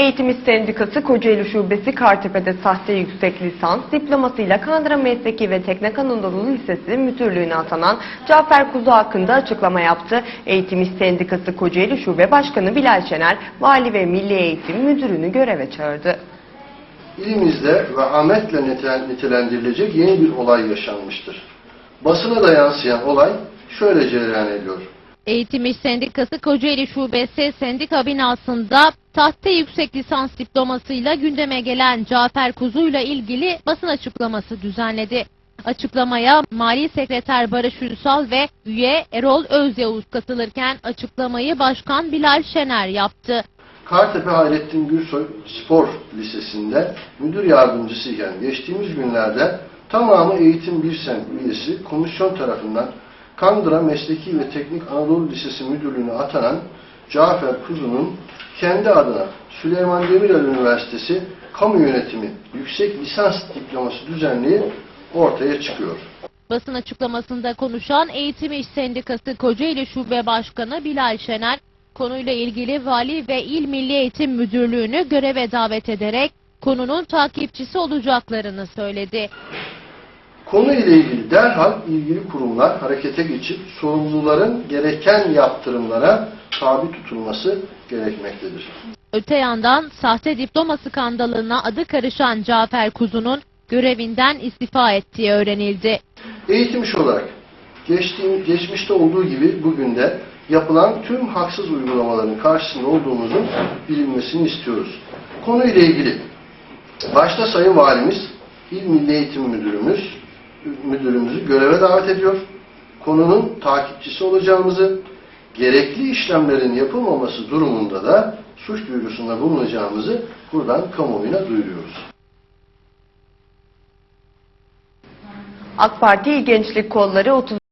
Eğitim Sendikası Kocaeli Şubesi Kartepe'de sahte yüksek lisans diplomasıyla Kandıra Mesleki ve Teknik Anadolu Lisesi müdürlüğüne atanan Cafer Kuzu hakkında açıklama yaptı. Eğitim Sendikası Kocaeli Şube Başkanı Bilal Şener, Vali ve Milli Eğitim Müdürünü göreve çağırdı. İlimizde vehametle nite- nitelendirilecek yeni bir olay yaşanmıştır. Basına da yansıyan olay şöyle cereyan ediyor. Eğitim İş Sendikası Kocaeli Şubesi sendika binasında sahte yüksek lisans diplomasıyla gündeme gelen Cafer Kuzu'yla ilgili basın açıklaması düzenledi. Açıklamaya Mali Sekreter Barış Ünsal ve üye Erol Özyavuz katılırken açıklamayı Başkan Bilal Şener yaptı. Kartepe Hayrettin Gürsoy Spor Lisesi'nde müdür yardımcısıyken geçtiğimiz günlerde tamamı eğitim bir sen üyesi komisyon tarafından Kandıra Mesleki ve Teknik Anadolu Lisesi Müdürlüğü'ne atanan Cafer Kuzu'nun kendi adına Süleyman Demirel Üniversitesi Kamu Yönetimi Yüksek Lisans Diploması düzenliği ortaya çıkıyor. Basın açıklamasında konuşan Eğitim İş Sendikası Kocaeli Şube Başkanı Bilal Şener, konuyla ilgili Vali ve İl Milli Eğitim Müdürlüğü'nü göreve davet ederek konunun takipçisi olacaklarını söyledi. Konu ile ilgili derhal ilgili kurumlar harekete geçip sorumluların gereken yaptırımlara tabi tutulması gerekmektedir. Öte yandan sahte diploma skandalına adı karışan Cafer Kuzu'nun görevinden istifa ettiği öğrenildi. Eğitim iş olarak geçtiğim, geçmişte olduğu gibi bugün de yapılan tüm haksız uygulamaların karşısında olduğumuzun bilinmesini istiyoruz. Konu ile ilgili başta Sayın Valimiz, İl Milli Eğitim Müdürümüz, müdürümüzü göreve davet ediyor. Konunun takipçisi olacağımızı, gerekli işlemlerin yapılmaması durumunda da suç duyurusunda bulunacağımızı buradan kamuoyuna duyuruyoruz. AK Parti Gençlik Kolları 30